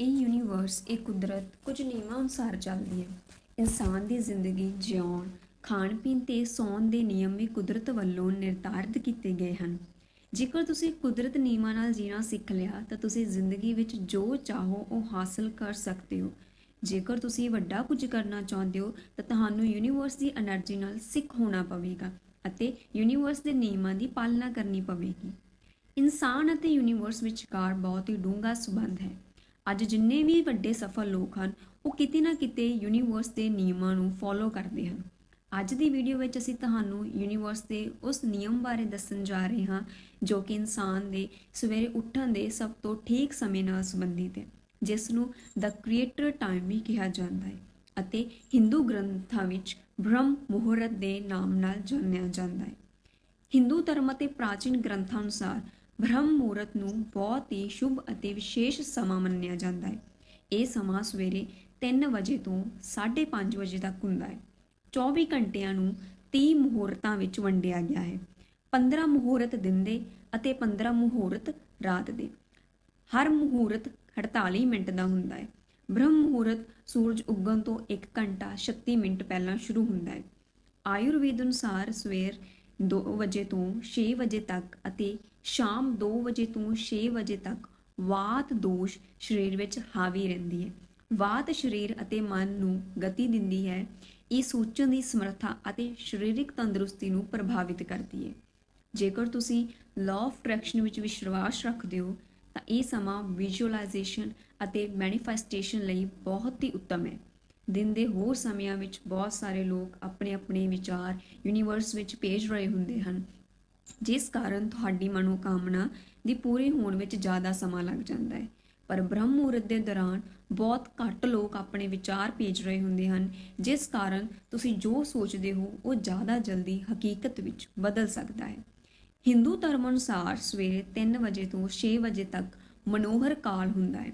ਇਹ ਯੂਨੀਵਰਸ ਇਹ ਕੁਦਰਤ ਕੁਝ ਨਿਯਮਾਂ ਅਨੁਸਾਰ ਚੱਲਦੀ ਹੈ। ਇਨਸਾਨ ਦੀ ਜ਼ਿੰਦਗੀ, ਜਿਉਣ, ਖਾਣ ਪੀਣ ਤੇ ਸੌਣ ਦੇ ਨਿਯਮ ਵੀ ਕੁਦਰਤ ਵੱਲੋਂ ਨਿਰਧਾਰਿਤ ਕੀਤੇ ਗਏ ਹਨ। ਜੇਕਰ ਤੁਸੀਂ ਕੁਦਰਤ ਨਿਯਮਾਂ ਨਾਲ ਜੀਣਾ ਸਿੱਖ ਲਿਆ, ਤਾਂ ਤੁਸੀਂ ਜ਼ਿੰਦਗੀ ਵਿੱਚ ਜੋ ਚਾਹੋ ਉਹ ਹਾਸਲ ਕਰ ਸਕਦੇ ਹੋ। ਜੇਕਰ ਤੁਸੀਂ ਵੱਡਾ ਕੁਝ ਕਰਨਾ ਚਾਹੁੰਦੇ ਹੋ, ਤਾਂ ਤੁਹਾਨੂੰ ਯੂਨੀਵਰਸ ਦੀ એનર્ਜੀ ਨਾਲ ਸਿੱਖ ਹੋਣਾ ਪਵੇਗਾ ਅਤੇ ਯੂਨੀਵਰਸ ਦੇ ਨਿਯਮਾਂ ਦੀ ਪਾਲਣਾ ਕਰਨੀ ਪਵੇਗੀ। ਇਨਸਾਨ ਅਤੇ ਯੂਨੀਵਰਸ ਵਿਚਕਾਰ ਬਹੁਤ ਹੀ ਡੂੰਘਾ ਸਬੰਧ ਹੈ। ਅੱਜ ਜਿੰਨੇ ਵੀ ਵੱਡੇ ਸਫਲ ਲੋਕ ਹਨ, ਉਹ ਕਿਤੇ ਨਾ ਕਿਤੇ ਯੂਨੀਵਰਸ ਦੇ ਨਿਯਮਾਂ ਨੂੰ ਫੋਲੋ ਕਰਦੇ ਹਨ। ਅੱਜ ਦੀ ਵੀਡੀਓ ਵਿੱਚ ਅਸੀਂ ਤੁਹਾਨੂੰ ਯੂਨੀਵਰਸ ਦੇ ਉਸ ਨਿਯਮ ਬਾਰੇ ਦੱਸਣ ਜਾ ਰਹੇ ਹਾਂ, ਜੋ ਕਿ ਇਨਸਾਨ ਦੇ ਸਵੇਰੇ ਉੱਠਣ ਦੇ ਸਭ ਤੋਂ ਠੀਕ ਸਮੇਂ ਨਾਲ ਸੰਬੰਧਿਤ ਹੈ, ਜਿਸ ਨੂੰ ਦ ਕ੍ਰੀਏਟਰ ਟਾਈਮ ਵੀ ਕਿਹਾ ਜਾਂਦਾ ਹੈ ਅਤੇ ਹਿੰਦੂ ਗ੍ਰੰਥਾਂ ਵਿੱਚ ਬ੍ਰਹਮ ਮੁਹੂਰਤ ਦੇ ਨਾਮ ਨਾਲ ਜਾਣਿਆ ਜਾਂਦਾ ਹੈ। ਹਿੰਦੂ ਧਰਮ ਅਤੇ ਪ੍ਰਾਚੀਨ ਗ੍ਰੰਥਾਂ ਅਨੁਸਾਰ ਬ੍ਰਹਮ ਮੂਰਤ ਨੂੰ ਬਹੁਤ ਹੀ ਸ਼ੁਭ ਅਤੇ ਵਿਸ਼ੇਸ਼ ਸਮਾਂ ਮੰਨਿਆ ਜਾਂਦਾ ਹੈ। ਇਹ ਸਮਾਂ ਸਵੇਰੇ 3 ਵਜੇ ਤੋਂ 5:30 ਵਜੇ ਤੱਕ ਹੁੰਦਾ ਹੈ। 24 ਘੰਟਿਆਂ ਨੂੰ 30 ਮੁਹੂਰਤਾਂ ਵਿੱਚ ਵੰਡਿਆ ਗਿਆ ਹੈ। 15 ਮੁਹੂਰਤ ਦਿਨ ਦੇ ਅਤੇ 15 ਮੁਹੂਰਤ ਰਾਤ ਦੇ। ਹਰ ਮੁਹੂਰਤ 48 ਮਿੰਟ ਦਾ ਹੁੰਦਾ ਹੈ। ਬ੍ਰਹਮ ਮੁਹੂਰਤ ਸੂਰਜ ਉੱਗਣ ਤੋਂ 1 ਘੰਟਾ 36 ਮਿੰਟ ਪਹਿਲਾਂ ਸ਼ੁਰੂ ਹੁੰਦਾ ਹੈ। ਆਯੁਰਵੇਦ ਅਨੁਸਾਰ ਸਵੇਰ 2 ਵਜੇ ਤੋਂ 6 ਵਜੇ ਤੱਕ ਅਤੇ ਸ਼ਾਮ 2 ਵਜੇ ਤੋਂ 6 ਵਜੇ ਤੱਕ ਵਾਤ ਦੋਸ਼ ਸਰੀਰ ਵਿੱਚ ਹਾਵੀ ਰਹਿੰਦੀ ਹੈ। ਵਾਤ ਸਰੀਰ ਅਤੇ ਮਨ ਨੂੰ ਗਤੀ ਦਿੰਦੀ ਹੈ। ਇਹ ਸੋਚਣ ਦੀ ਸਮਰੱਥਾ ਅਤੇ ਸਰੀਰਕ ਤੰਦਰੁਸਤੀ ਨੂੰ ਪ੍ਰਭਾਵਿਤ ਕਰਦੀ ਹੈ। ਜੇਕਰ ਤੁਸੀਂ ਲਾਅ ਆਫ ਅਟਰੈਕਸ਼ਨ ਵਿੱਚ ਵਿਸ਼ਵਾਸ ਰੱਖਦੇ ਹੋ, ਤਾਂ ਇਹ ਸਮਾਂ ਵਿਜ਼ੂਅਲਾਈਜੇਸ਼ਨ ਅਤੇ ਮੈਨੀਫੈਸਟੇਸ਼ਨ ਲਈ ਬਹੁਤ ਹੀ ਉੱਤਮ ਹੈ। ਦਿਨ ਦੇ ਹੋਰ ਸਮਿਆਂ ਵਿੱਚ ਬਹੁਤ ਸਾਰੇ ਲੋਕ ਆਪਣੇ ਆਪਣੇ ਵਿਚਾਰ ਯੂਨੀਵਰਸ ਵਿੱਚ ਭੇਜ ਰਹੇ ਹੁੰਦੇ ਹਨ। ਜਿਸ ਕਾਰਨ ਤੁਹਾਡੀ ਮਨੋਕਾਮਨਾ ਦੀ ਪੂਰੀ ਹੋਣ ਵਿੱਚ ਜ਼ਿਆਦਾ ਸਮਾਂ ਲੱਗ ਜਾਂਦਾ ਹੈ। ਪਰ ਬ੍ਰਹਮ ਮੁਹੂਰਤ ਦੇ ਦੌਰਾਨ ਬਹੁਤ ਘੱਟ ਲੋਕ ਆਪਣੇ ਵਿਚਾਰ ਭੇਜ ਰਹੇ ਹੁੰਦੇ ਹਨ, ਜਿਸ ਕਾਰਨ ਤੁਸੀਂ ਜੋ ਸੋਚਦੇ ਹੋ ਉਹ ਜ਼ਿਆਦਾ ਜਲਦੀ ਹਕੀਕਤ ਵਿੱਚ ਬਦਲ ਸਕਦਾ ਹੈ। ਹਿੰਦੂ ਧਰਮ ਅਨੁਸਾਰ ਸਵੇਰੇ 3 ਵਜੇ ਤੋਂ 6 ਵਜੇ ਤੱਕ ਮਨੋਹਰ ਕਾਲ ਹੁੰਦਾ ਹੈ,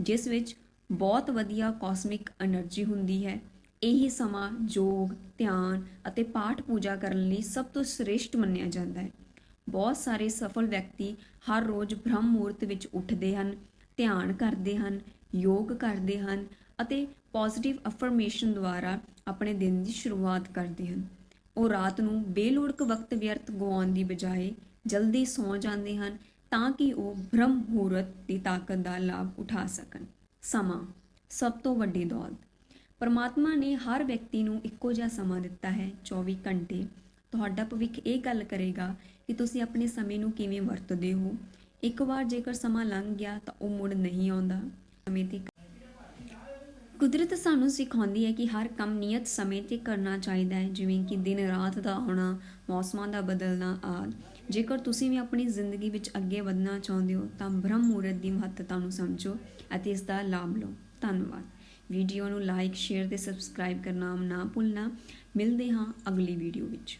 ਜਿਸ ਵਿੱਚ ਬਹੁਤ ਵਧੀਆ ਕੋਸਮਿਕ એનર્ਜੀ ਹੁੰਦੀ ਹੈ। ਇਹੀ ਸਮਾਂ ਯੋਗ ਧਿਆਨ ਅਤੇ ਪਾਠ ਪੂਜਾ ਕਰਨ ਲਈ ਸਭ ਤੋਂ ਸ੍ਰੇਸ਼ਟ ਮੰਨਿਆ ਜਾਂਦਾ ਹੈ। ਬਹੁਤ ਸਾਰੇ ਸਫਲ ਵਿਅਕਤੀ ਹਰ ਰੋਜ਼ ਬ੍ਰਹਮ ਮੂਰਤ ਵਿੱਚ ਉੱਠਦੇ ਹਨ, ਧਿਆਨ ਕਰਦੇ ਹਨ, ਯੋਗ ਕਰਦੇ ਹਨ ਅਤੇ ਪੋਜ਼ਿਟਿਵ ਅਫਰਮੇਸ਼ਨ ਦੁਆਰਾ ਆਪਣੇ ਦਿਨ ਦੀ ਸ਼ੁਰੂਆਤ ਕਰਦੇ ਹਨ। ਉਹ ਰਾਤ ਨੂੰ ਬੇਲੋੜਕ ਵਕਤ ਵਿਅਰਥ ਗਵਾਉਣ ਦੀ ਬਜਾਏ ਜਲਦੀ ਸੌਂ ਜਾਂਦੇ ਹਨ ਤਾਂ ਕਿ ਉਹ ਬ੍ਰਹਮ ਮੂਰਤ ਦੀ ਤਾਕਤ ਦਾ ਲਾਭ ਉਠਾ ਸਕਣ। ਸਮਾਂ, ਸਭ ਤੋਂ ਵੱਡੀ ਦੌਲਤ। ਪਰਮਾਤਮਾ ਨੇ ਹਰ ਵਿਅਕਤੀ ਨੂੰ ਇੱਕੋ ਜਿਹਾ ਸਮਾਂ ਦਿੱਤਾ ਹੈ 24 ਘੰਟੇ। ਤੁਹਾਡਾ ਭਵਿੱਖ ਇਹ ਗੱਲ ਕਰੇਗਾ ਕਿ ਤੁਸੀਂ ਆਪਣੇ ਸਮੇਂ ਨੂੰ ਕਿਵੇਂ ਵਰਤਦੇ ਹੋ। ਇੱਕ ਵਾਰ ਜੇਕਰ ਸਮਾਂ ਲੰਘ ਗਿਆ ਤਾਂ ਉਹ ਮੁੜ ਨਹੀਂ ਆਉਂਦਾ। ਸਮੇਂ ਤੇ ਕੁਦਰਤ ਸਾਨੂੰ ਸਿਖਾਉਂਦੀ ਹੈ ਕਿ ਹਰ ਕੰਮ ਨਿਯਤ ਸਮੇਂ ਤੇ ਕਰਨਾ ਚਾਹੀਦਾ ਹੈ, ਜਿਵੇਂ ਕਿ ਦਿਨ ਰਾਤ ਦਾ ਆਉਣਾ, ਮੌਸਮਾਂ ਦਾ ਬਦਲਣਾ ਆਦਿ। ਜੇਕਰ ਤੁਸੀਂ ਵੀ ਆਪਣੀ ਜ਼ਿੰਦਗੀ ਵਿੱਚ ਅੱਗੇ ਵਧਣਾ ਚਾਹੁੰਦੇ ਹੋ, ਤਾਂ ਬ੍ਰਹਮ ਮੂਰਤ ਦੀ ਮਹੱਤਤਾ ਨੂੰ ਸਮਝੋ ਅਤੇ ਇਸ ਦਾ ਲਾਭ ਲਓ। ਧੰਨਵਾਦ। ਵੀਡੀਓ ਨੂੰ ਲਾਈਕ ਸ਼ੇਅਰ ਤੇ ਸਬਸਕ੍ਰਾਈਬ ਕਰਨਾ ਨਾ ਭੁੱਲਣਾ। ਮਿਲਦੇ ਹਾਂ ਅਗਲੀ ਵੀਡੀਓ ਵਿੱਚ।